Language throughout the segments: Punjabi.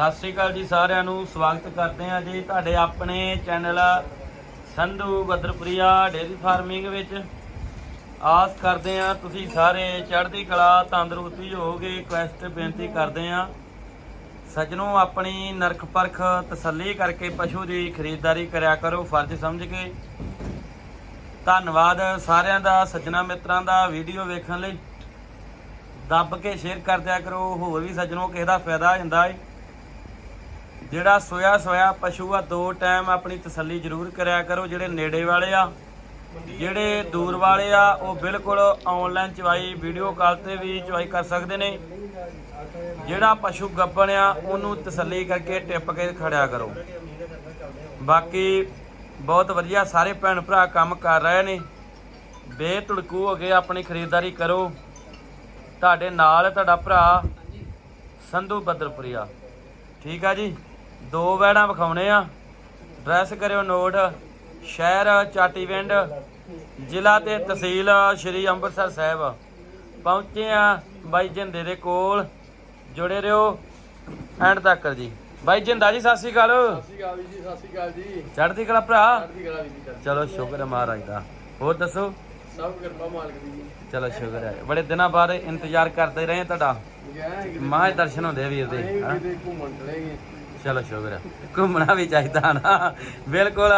ਸਤਿ ਸ਼੍ਰੀ ਅਕਾਲ ਜੀ ਸਾਰਿਆਂ ਨੂੰ, ਸਵਾਗਤ ਕਰਦੇ ਹਾਂ ਜੀ ਤੁਹਾਡੇ ਆਪਣੇ channel Sandhu Badarpuria dairy farming ਵਿੱਚ। ਆਸ ਕਰਦੇ ਹਾਂ ਤੁਸੀਂ ਸਾਰੇ ਚੜ੍ਹਦੀ ਕਲਾ, ਤੰਦਰੁਸਤੀ ਹੋਵੋਗੇ ਕੁਐਸਟ ਬੇਨਤੀ ਕਰਦੇ ਹਾਂ। ਸੱਜਣੋ, ਆਪਣੀ ਨਰਖ ਪਰਖ ਤਸੱਲੀ ਕਰਕੇ ਪਸ਼ੂ ਦੀ ਖਰੀਦਦਾਰੀ ਕਰਿਆ ਕਰੋ, ਫਰਜ਼ ਸਮਝ ਕੇ। ਧੰਨਵਾਦ ਸਾਰਿਆਂ ਦਾ, ਸੱਜਣਾ ਮਿੱਤਰਾਂ ਦਾ ਵੀਡੀਓ ਵੇਖਣ ਲਈ। ਦੱਬ ਕੇ ਸ਼ੇਅਰ ਕਰ ਦਿਆ ਕਰੋ, ਹੋਰ ਵੀ ਸੱਜਣੋ ਕਿਸੇ ਦਾ ਫਾਇਦਾ ਹੁੰਦਾ ਜਾਂਦਾ ਹੈ ਜਿਹੜਾ ਸੋਇਆ ਸੋਇਆ ਪਸ਼ੂ ਆ, ਦੋ ਟਾਈਮ ਆਪਣੀ ਤਸੱਲੀ ਜ਼ਰੂਰ ਕਰਿਆ ਕਰੋ, ਜਿਹੜੇ ਨੇੜੇ ਵਾਲੇ ਆ, ਜਿਹੜੇ ਦੂਰ ਵਾਲੇ ਆ, ਉਹ ਬਿਲਕੁਲ ਆਨਲਾਈਨ ਚਵਾਈ ਵੀਡੀਓ ਕਾਲ ਤੇ ਵੀ ਚਵਾਈ ਕਰ ਸਕਦੇ ਨੇ। ਜਿਹੜਾ ਪਸ਼ੂ ਗੱਬਣ ਆ, ਉਹਨੂੰ ਤਸੱਲੀ ਕਰਕੇ ਟਿੱਪ ਕੇ ਖੜਿਆ ਕਰੋ। ਬਾਕੀ ਬਹੁਤ ਵਧੀਆ, ਸਾਰੇ ਭੈਣ ਭਰਾ ਕੰਮ ਕਰ ਰਹੇ ਨੇ। ਬੇਤੁੜਕੂ ਹੋ ਕੇ ਆਪਣੀ ਖਰੀਦਦਾਰੀ ਕਰੋ। ਤੁਹਾਡੇ ਨਾਲ ਤੁਹਾਡਾ ਭਰਾ ਸੰਧੂ ਬਦਰਪੁਰੀਆ ਠੀਕ ਆ ਜੀ? ਦੋ ਵੈੜਾਂ ਵਿਖਾਉਣੇ ਆ। ਡਰੈਸ ਕਰਿਓ ਨੋਟ ਸ਼ਹਿਰ ਚਾਟੀਵਿੰਡ ਜ਼ਿਲ੍ਹਾ ਤੇ ਤਹਿਸੀਲ ਸ਼੍ਰੀ ਅੰਮ੍ਰਿਤਸਰ ਸਾਹਿਬ। ਪਹੁੰਚੇ ਆ ਬਾਈ ਜਿੰਦੇ ਦੇ ਕੋਲ। ਜੁੜੇ ਰਹੋ ਐਂਡ ਤੱਕ ਜੀ। ਬਾਈ ਜਿੰਦਾ ਜੀ ਸਤਿ ਸ਼੍ਰੀ ਅਕਾਲ। ਸਤਿ ਸ਼੍ਰੀ ਅਕਾਲ ਜੀ ਸਤਿ ਸ਼੍ਰੀ ਅਕਾਲ ਜੀ। ਚੜ੍ਹਦੀ ਕਲਾ ਭਰਾ? ਚੜ੍ਹਦੀ ਕਲਾ ਜੀ ਚਲੋ ਸ਼ੁਕਰ ਹੈ ਮਹਾਰਾਜ ਦਾ। ਹੋਰ ਦੱਸੋ? ਸਭ ਕਿਰਪਾ ਮਾਲਕ ਦੀ ਜੀ। ਚਲੋ ਸ਼ੁਕਰ ਹੈ ਬੜੇ ਦਿਨਾਂ ਬਾਅਦ ਇੰਤਜ਼ਾਰ ਕਰਦੇ ਰਹੇ ਤੁਹਾਡਾ। ਗਿਆ ਕਿਤੇ ਮਾਂ ਦਰਸ਼ਨ ਹੁੰਦੇ ਵੀਰ ਦੇ। ਘੁੰਮਣ ਚਲੇਗੇ ਚਲੋ ਸ਼ੁਕਰ ਹੈ ਘੁੰਮਣਾ ਵੀ ਚਾਹੀਦਾ ਨਾ। ਬਿਲਕੁਲ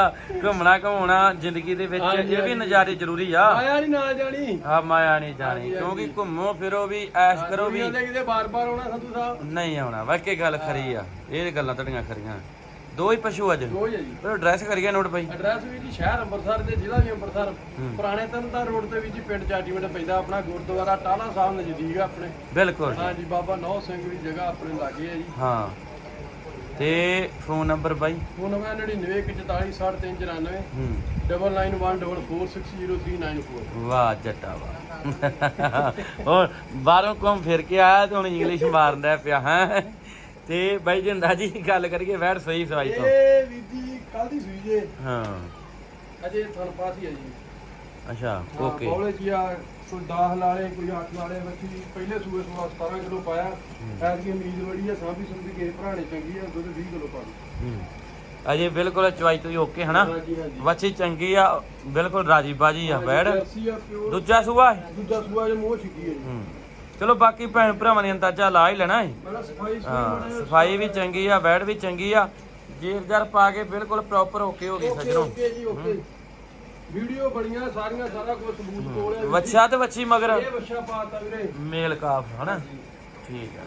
ਘੁੰਮਣਾ ਘੁੰਮਣਾ ਜ਼ਿੰਦਗੀ ਦੇ ਵਿੱਚ ਹਾਂਜੀ, ਇਹ ਵੀ ਹਾਂਜੀ। ਨਜ਼ਾਰੇ ਜ਼ਰੂਰੀ ਆ। ਆਇਆ ਨਹੀਂ ਨਾਲ ਜਾਣੀ। ਆ ਮਾਇਆ ਨਹੀਂ ਜਾਣੀ। ਹਾਂਜੀ, ਕਿਉਂਕਿ ਹਾਂਜੀ। ਘੁੰਮੋ ਫਿਰੋ ਵੀ ਐਸ਼ ਕਰੋ ਵੀ। ਦੁਨੀਆ ਕਿਤੇ ਬਾਰ-ਬਾਰ ਆਉਣਾ ਸੰਧੂ ਸਾਹਿਬ। ਨਹੀਂ ਆਉਣਾ। ਵਾਕਈ ਗੱਲ ਖਰੀ ਆ। ਇਹ ਗੱਲਾਂ ਤੁਹਾਡੀਆਂ ਖਰੀਆਂ। ਦੋ ਹੀ ਪਸ਼ੂ ਅੱਜ। ਰੋਜ਼ ਹੈ ਜੀ। ਪਰ ਐਡਰੈਸ ਕਰੀਏ ਨੋਟ ਭਾਈ। ਐਡਰੈਸ ਵੀ ਜੀ ਸ਼ਹਿਰ ਅੰਮ੍ਰਿਤਸਰ ਦੇ ਜ਼ਿਲ੍ਹਾ ਵੀ ਅੰਮ੍ਰਿਤਸਰ। ਪੁਰਾਣੇ ਤਰਨਤਾਰਨ ਰੋਡ ਤੇ ਵੀ ਜੀ ਪਿੰਡ ਚਾਟੀਵਿੰਡ ਪੈਂਦਾ ਆਪਣਾ ਗੁਰਦੁਆਰਾ ਟਾਲਾ ਸਾਹਿਬ ਨਜ਼ਦੀਕ ਆ ਆਪਣੇ। ਬਿਲਕੁਲ। ਹਾਂ ਜੀ ਬਾਬਾ ਨੌ ਸਿੰਘ ਦੀ ਜਗ੍ਹਾ ਆਪਣੇ ਲਾਗੇ ਹੈ ਜੀ। ਹਾਂ। ਤੇ ਫੋਨ ਨੰਬਰ ਬਾਈ? ਫੋਨ ਨੰਬਰ 9914466394 ਹੂੰ। 9914460394 ਵਾਹ ਜੱਟਾ ਵਾਹ। ਹੋਰ ਬਾਹਰੋਂ ਘੁੰਮ ਫਿਰ ਕੇ ਆਇਆ ਤੇ ਹੁਣ ਇੰਗਲਿਸ਼ ਮਾਰਦਾ ਪਿਆ ਹੈ? ਤੇ ਬਾਈ ਜਿੰਦਾ ਜੀ ਗੱਲ ਕਰੀਏ ਵੈੜ ਸਹੀ ਸਵਾਈ ਤੋਂ। ਇਹ ਜੀ ਕੱਲ ਦੀ ਸੂਈ ਜੇ। ਹਾਂ। ਅਜੇ ਤੁਹਾਨੂੰ ਪਾਸ ਹੀ ਹੈ ਜੀ। ਅੱਛਾ ਓਕੇ ਬੌਲੇ ਜੀ ਆ ਕੋਈ 10 ਲਾਲੇ ਕੋਈ 8 ਲਾਲੇ ਬੱਚੀ ਪਹਿਲੇ ਸੂਏ ਸੂਆ 17 ਕਿਲੋ ਪਾਇਆ। ਐਤਕੀ ਉਮੀਦ ਬੜੀ ਆ ਸਾਂਭੀ ਸੁਣਦੀ ਕਿਸੇ ਭਰਾ ਨੇ ਚੰਗੀ ਆ ਦੁੱਧ 20 ਕਿਲੋ ਪਾ ਦੂ। ਅਜੇ ਬਿਲਕੁਲ ਚਵਾਈ ਤੋਂ ਓਕੇ ਹਨਾ? ਵੱਛੀ ਚੰਗੀ ਆ ਬਿਲਕੁਲ ਰਾਜੀ ਬਾਜੀ ਆ ਪਿਓਰ ਦੂਜਾ ਸੂਆ? ਹੈ ਦੂਜਾ ਸੂਆ ਜੇ ਮੋਹ ਛਿੱਕੀ ਹੈ। ਚਲੋ ਬਾਕੀ ਭੈਣ ਭਰਾਵਾਂ ਦੀ ਅੰਦਾਜ਼ਾ ਲਾ ਹੀ ਲੈਣਾ ਹੈ ਸਫ਼ਾਈ ਵੀ ਚੰਗੀ ਆ ਵੈੜ ਵੀ ਚੰਗੀ ਆ। ਜੇਰ ਜਰ ਪਾ ਕੇ ਬਿਲਕੁਲ ਪ੍ਰੋਪਰ ਓਕੇ ਹੋ ਗਈ ਸੱਜਣੋ। ਓਕੇ ਜੀ ਓਕੇ ਵੀਡੀਓ ਬੜੀਆਂ ਸਾਰੀਆਂ ਸਾਰਾ ਕੁਝ ਸਬੂਤ ਕੋਲ ਹੈ ਵੱਛਾ ਤੇ ਵੱਛੀ ਮਗਰ। ਇਹ ਵੱਛਾ ਪਾਤਾ ਵੀਰੇ। ਮੇਲ ਕਾਫ ਹਨਾ? ਠੀਕ ਆ।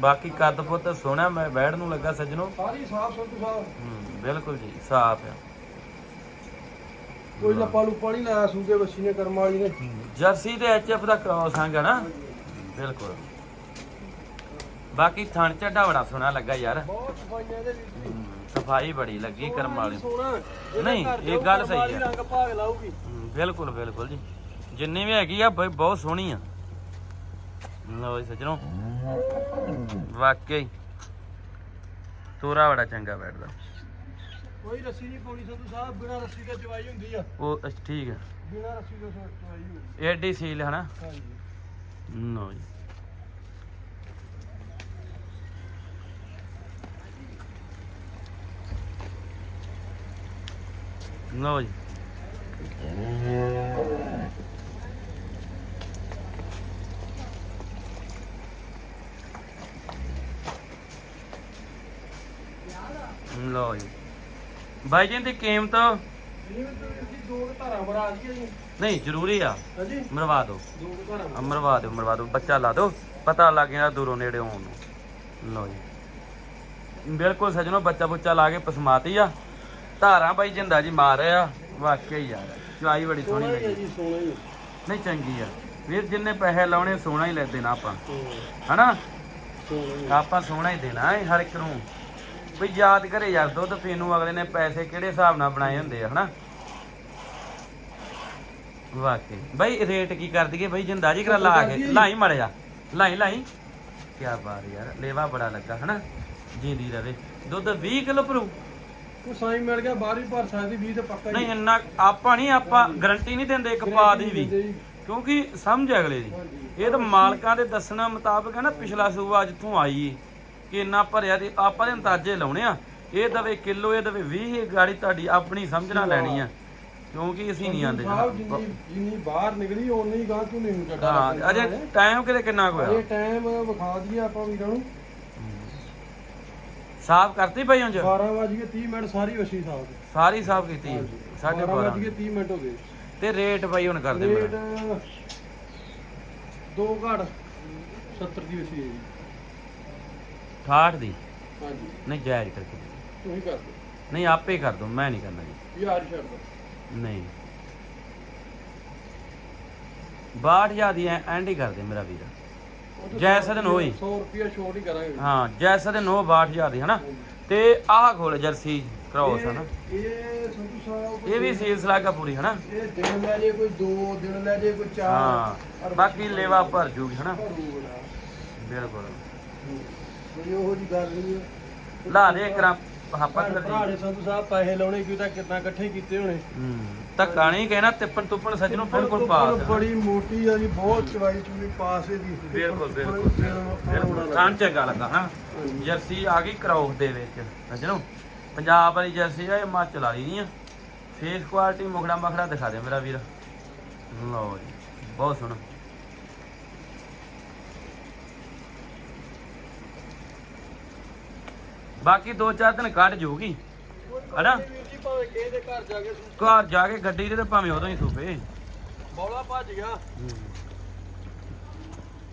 ਬਾਕੀ ਕੱਦ ਪੁੱਤ ਸੋਹਣਾ ਮੈਂ ਵੈੜ ਨੂੰ ਲੱਗਾ ਸੱਜਣੋ। ਸਾਰੀ ਸਾਫ਼ ਸੰਤੂ ਸਾਹਿਬ ਹੂੰ ਬਿਲਕੁਲ ਜੀ ਸਾਫ਼ ਆ। ਕੋਈ ਲੱਪਾ ਲੁੱਪਾ ਨਹੀਂ ਲਾਇਆ ਸੂਗੇ ਵੱਛੀ ਨੇ ਕਰਮ ਵਾਲੀ ਨੇ। ਜਰਸੀ ਤੇ ਐਚਐਫ ਦਾ ਕ੍ਰਾਸ ਆਂਗਾ ਨਾ? ਬਿਲਕੁਲ। ਬਾਕੀ ਥਣ ਝੱਡਾ ਬੜਾ ਸੋਹਣਾ ਲੱਗਾ ਯਾਰ। ਬਹੁਤ ਸਫਾਈਆਂ ਵਿੱਚ ਸਫ਼ਾਈ ਬੜੀ ਲੱਗੀ ਕਰਮ ਵਾਲੀ। ਨਹੀਂ, ਇਹ ਗੱਲ ਸਹੀ ਹੈ। ਰੰਗ ਭਾਗ ਲਾਊਗੀ। ਹੂੰ, ਬਿਲਕੁਲ ਬਿਲਕੁਲ ਜੀ। ਜਿੰਨੀ ਵੀ ਹੈਗੀ ਆ ਬਹੁਤ ਸੋਹਣੀ ਆ। ਲਓ ਜੀ ਸੱਜਣੋ। ਵਾਕਈ ਤੋਰਾ ਬੜਾ ਚੰਗਾ ਬੈਠਦਾ। ਕੋਈ ਰੱਸੀ ਨਹੀਂ ਪਾਉਣੀ ਸੰਧੂ ਸਾਹਿਬ ਬਿਨਾਂ ਰੱਸੀ ਦੇ ਚਵਾਈ ਹੁੰਦੀ ਆ। ਉਹ ਠੀਕ ਹੈ ਬਿਨਾਂ ਰੱਸੀ ਦੇ ਚਵਾਈ ਹੁੰਦੀ ਏਡੀ ਸੀਲ ਹਨਾ ਹਾਂਜੀ। ਲਓ ਜੀ। ਲਓ ਜੀ। ਲਓ ਜੀ। ਬਾਈ ਜੀ ਦੀ ਕੀਮਤ? ਦੋ ਨਹੀਂ ਜ਼ਰੂਰੀ ਆ। ਹਾਂਜੀ। ਮਰਵਾ ਦਿਓ। ਦੋ ਆ ਮਰਵਾ ਦਿਓ ਮਰਵਾ ਦਿਓ। ਬੱਚਾ ਲਾ ਦਿਓ। ਪਤਾ ਲੱਗ ਗਿਆ ਦੂਰੋਂ ਨੇੜੇ ਹੋਣ ਨੂੰ। ਲਓ ਜੀ। ਬਿਲਕੁਲ ਸਜਣੋ ਬੱਚਾ ਬੁੱਚਾ ਲਾ ਕੇ ਪਸਮਾਤੀ ਆ। ਧਾਰਾਂ ਬਾਈ ਜਿੰਦਾ ਜੀ ਮਾਰ ਰਿਹਾ ਵਾਕਈ ਯਾਰ ਚੁਆਈ ਬੜੀ ਸੋਹਣੀ ਸੋਹਣਾ ਹੀ ਹੈ ਲੱਗੀ ਜੀ ਸੋਹਣਾ ਹੀ ਨਹੀਂ ਚੰਗੀ ਆ। ਵੀਰ ਜਿੰਨੇ ਪੈਸੇ ਲਾਉਣੇ ਸੋਹਣਾ ਹੀ ਲੈ ਦੇਣਾ ਆਪਾਂ। ਹੈ ਹਨਾ? ਸੋਹਣਾ ਹੀ ਆਪਾਂ ਸੋਹਣਾ ਹੀ ਦੇਣਾ ਹੈ ਹਰ ਇੱਕ ਨੂੰ। ਵੀ ਯਾਦ ਕਰੇ ਯਾਰ ਦੁੱਧ ਪੀਣ ਨੂੰ ਅਗਲੇ ਨੇ ਪੈਸੇ ਕਿਹੜੇ ਹਿਸਾਬ ਨਾਲ ਬਣਾਏ ਹੁੰਦੇ ਆ ਹਨਾ? ਵਾਕਈ ਬਈ ਰੇਟ ਕੀ ਕਰ ਦਈਏ? ਬਈ ਜਿੰਦਾ ਜੀ ਕਰਾ ਲਾ ਕੇ। ਲਾਈ ਮੜਿਆ ਲਾਈ ਲਾਈ ਕੀ ਬਾਤ ਯਾਰ ਲੇਵਾ ਬੜਾ ਲੱਗਾ ਹਨਾ? ਜਿੰਦੀ ਰਵੇ। ਦੁੱਧ 20 ਕਿਲੋ ਭਰੂ। ਉਹ ਸਾਈ ਮਿਲ ਗਿਆ ਬਾਹਰ ਵੀ ਭਰ ਸਕਦੀ 20 ਤੇ ਪੱਕਾ ਹੀ। ਨਹੀਂ ਇੰਨਾ ਆਪਾਂ ਨਹੀਂ ਆਪਾਂ ਗਾਰੰਟੀ ਨਹੀਂ ਦਿੰਦੇ ਇੱਕ ਪਾ ਦੀ ਵੀ ਦਿੰਦੇ ਜੀ। ਕਿਉਂਕਿ ਸਮਝ ਅਗਲੇ ਦੀ। ਇਹ ਤਾਂ ਮਾਲਕਾਂ ਦੇ ਦੱਸਣਾ ਮੁਤਾਬਕ ਹੈ ਨਾ ਪਿਛਲਾ ਸੂਆ ਜਿੱਥੋਂ ਆਈ ਏ ਕਿ ਇੰਨਾ ਭਰਿਆ ਤੇ ਆਪਾਂ ਦੇ ਅੰਦਾਜ਼ੇ ਲਾਉਣੇ ਆ। ਇਹ ਦਵੇ ਕਿਲੋ ਇਹ ਦਵੇ 20 ਇਹ ਗਾੜੀ ਤੁਹਾਡੀ ਆਪਣੀ ਸਮਝਣਾ ਲੈਣੀ ਆ। ਕਿਉਂਕਿ ਅਸੀਂ ਨਹੀਂ ਆਂਦੇ। ਜਿੰਨੀ ਬਾਹਰ ਨਿਕਲੀ ਓਨੀ ਹੀ ਗਾਂ ਤੂੰ ਨਹੀਂ ਚੱਡਾ ਹਾਂ ਅਜੇ ਟਾਈਮ ਕਿਤੇ ਕਿੰਨਾ ਕੁ ਇਹ ਹੋਇਆ ਟਾਈਮ ਵਿਖਾ ਦਈਏ ਆਪਾਂ ਵੀਰਾਂ ਨੂੰ। ਸਾਫ਼ ਕਰਤੀ ਪਈ ਉਂਝ? 12 ਵਜ ਕੇ 30 ਮਿੰਟ ਸਾਰੀ ਵਸੀ ਸਾਹਿਬ ਸਾਰੀ ਸਾਫ਼ ਕੀਤੀ। ਸਾਢੇ 12 ਵਜ 12 ਕੇ 30 ਮਿੰਟ ਹੋ ਗਏ। ਤੇ ਰੇਟ ਬਈ ਹੁਣ ਕਰਦੇ ਰੇਟ ਮੇਰਾ ਦੋ ਘੜ 70 ਦੀ ਵਸੀ ਹੈ ਜੀ। 68 ਦੀ? ਹਾਂਜੀ। ਨਹੀਂ ਜਾਇਜ਼ ਕਰਕੇ। ਦੇ। ਤੁਸੀਂ ਕਰ ਦਿਓ। ਨਹੀਂ ਆਪੇ ਕਰ ਦੋ ਮੈਂ ਨਹੀਂ ਕਰਨਾ ਜੀ। ਯਾਰ ਛੱਡ ਦੋ ਨਹੀਂ। 62000 ਦੀ ਐਂਡ ਹੀ ਕਰ ਦੇ ਮੇਰਾ ਵੀਰ। ਉਹ ਤਾਂ ਜੈਸਾ ਦਿਨ ਹੋਈ। 100 ਰੁਪਿਆ ਛੋਟ ਹੀ ਕਰਾਂਗੇ। ਹਾਂ ਜੈਸਾ ਦੇ 9 62000 ਦੀ ਹਨਾ? ਤੇ ਆਹ ਖੋਲ ਜਰਸੀ ਕ੍ਰੋਸ ਹਨਾ? ਇਹ ਸਾਹਿਬ ਵੀ ਸੀਲਸ ਲਾਗਾ ਪੂਰੀ ਹਨਾ? ਇਹ ਦਿਨ ਲੈ ਜੇ ਕੋਈ 2 ਦਿਨ ਲੈ ਜੇ ਕੋਈ 4 ਹਾਂ ਬਾਕੀ ਲੇਵਾ ਭਰ ਜੂਗੀ ਹਨਾ? ਬਿਲਕੁਲ। ਕੋਈ ਉਹੋ ਜੀ ਗੱਲ ਨਹੀਂ ਹੈ। ਲਾ ਦੇ ਕਰਾਂ ਆਪਾਂ ਭਰਾ ਕਰ ਨੇ ਸੰਧੂ ਸਾਹਿਬ ਪੈਸੇ ਲਾਉਣੇ ਕਿਉਂ ਤਾਂ ਕਿੱਦਾਂ ਇਕੱਠੇ ਕੀਤੇ ਹੋਣੇ। ਹੂੰ। ਧੱਕਾ ਨਹੀਂ ਕਹਿਣਾ ਤਿੱਪਣ ਤੁੱਪਣ ਸੱਜਣੋਂ ਬਿਲਕੁਲ ਪਾ ਦੇਣਾ। ਬੜੀ ਮੋਟੀ ਆ ਜੀ ਬਹੁਤ ਚਵਾਈ ਚੂਈ ਪਾਸੇ ਦੀ ਬਿਲਕੁਲ ਬਿਲਕੁਲ ਬਿਲਕੁਲ। ਖਾਣ ਚੰਗਾ ਲੱਗਾ ਹਾਂ। ਜਰਸੀ ਆ ਗਈ ਕ੍ਰੋਸ ਦੇ ਵਿੱਚ ਸੱਜਣੋ। ਪੰਜਾਬ ਵਾਲੀ ਜਰਸੀ ਆ ਹਿਮਾਚਲ ਵਾਲੀ ਨਹੀਂ ਆ। ਫੇਸ ਕੁਆਲਿਟੀ ਮੁਖੜਾ ਮਖੜਾ ਦਿਖਾ ਦੇ ਮੇਰਾ ਵੀਰ। ਲਓ ਜੀ ਬਹੁਤ ਸੋਹਣਾ। ਬਾਕੀ 2-4 ਦਿਨ ਕੱਢ ਜਾਊਗੀ ਹਨਾ? ਭਾਵੇਂ ਕਿਸੇ ਦੇ ਘਰ ਜਾ ਕੇ ਘਰ ਜਾ ਕੇ ਗੱਡੀ ਦੇ ਤੇ ਭਾਵੇਂ ਉਦੋਂ ਹੀ ਸੂਪੇ ਬੌਲਾ ਭੱਜ ਗਿਆ।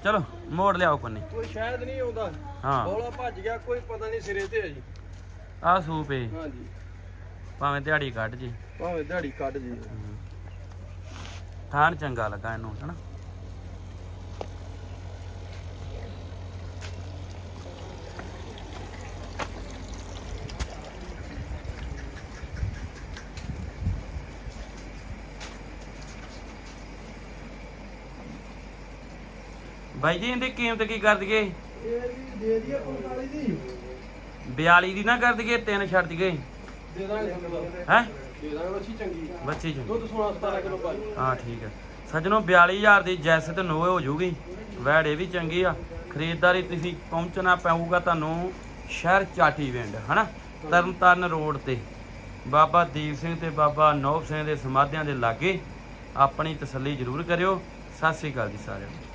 ਚਲੋ ਮੋੜ ਲਿਆਓ ਕੋਨੇ ਕੋਈ ਸ਼ਾਇਦ ਨਹੀਂ ਆਉਂਦਾ। ਹਾਂ। ਬੌਲਾ ਭੱਜ ਗਿਆ ਕੋਈ ਪਤਾ ਨਹੀਂ ਸਿਰੇ ਤੇ ਹੈ ਜੀ। ਆਹ ਸੂਪੇ ਹਾਂਜੀ। ਭਾਵੇਂ ਦਿਹਾੜੀ ਕੱਢ ਜੇ। ਭਾਵੇਂ ਦਿਹਾੜੀ ਕੱਢ ਜੀ। ਥਾਣ ਚੰਗਾ ਲੱਗਾ ਇਹਨੂੰ ਹਨਾ? ਬਾਈ ਜੀ ਇਹਦੀ ਕੀਮਤ ਕੀ ਕਰ ਦਈਏ? ਇਹ ਜੀ ਦੇ ਦਈਏ 45 ਦੀ 42 ਦੀ ਨਾ ਕਰ ਦਈਏ ਤਿੰਨ ਛੱਡ ਦਈਏ। ਦੇ ਦਾਂਗੇ ਤੁਹਾਨੂੰ ਹੈ? ਦੇ ਦਾਂਗੇ ਬੱਚੀ ਚੰਗੀ। ਬੱਚੀ ਚੰਗੀ। ਦੁੱਧ 16 17 ਕਿਲੋ ਭਾਈ ਹਾਂ ਠੀਕ ਹੈ। ਸੱਜਣੋ 42000 ਦੀ ਜੈਸ ਤੇ ਨੋਏ ਹੋ ਜੂਗੀ। ਵੈੜ ਇਹ ਵੀ ਚੰਗੀ ਆ। ਖਰੀਦਦਾਰੀ ਤੁਸੀਂ ਪਹੁੰਚਣਾ ਪਊਗਾ ਤੁਹਾਨੂੰ ਸ਼ਹਿਰ ਚਾਟੀ ਵਿੰਡ ਹਨਾ? ਤਰਨਤਾਰਨ ਰੋਡ ਤੇ। ਬਾਬਾ ਦੀਪ ਸਿੰਘ ਤੇ ਬਾਬਾ ਨੌਬ ਸਿੰਘ ਦੇ ਸਮਾਧਿਆਂ ਦੇ ਲਾਗੇ ਆਪਣੀ ਤਸੱਲੀ ਜ਼ਰੂਰ ਕਰਿਓ। ਸਤਿ ਸ੍ਰੀ ਅਕਾਲ ਜੀ ਸਾਰਿਆਂ ਨੂੰ।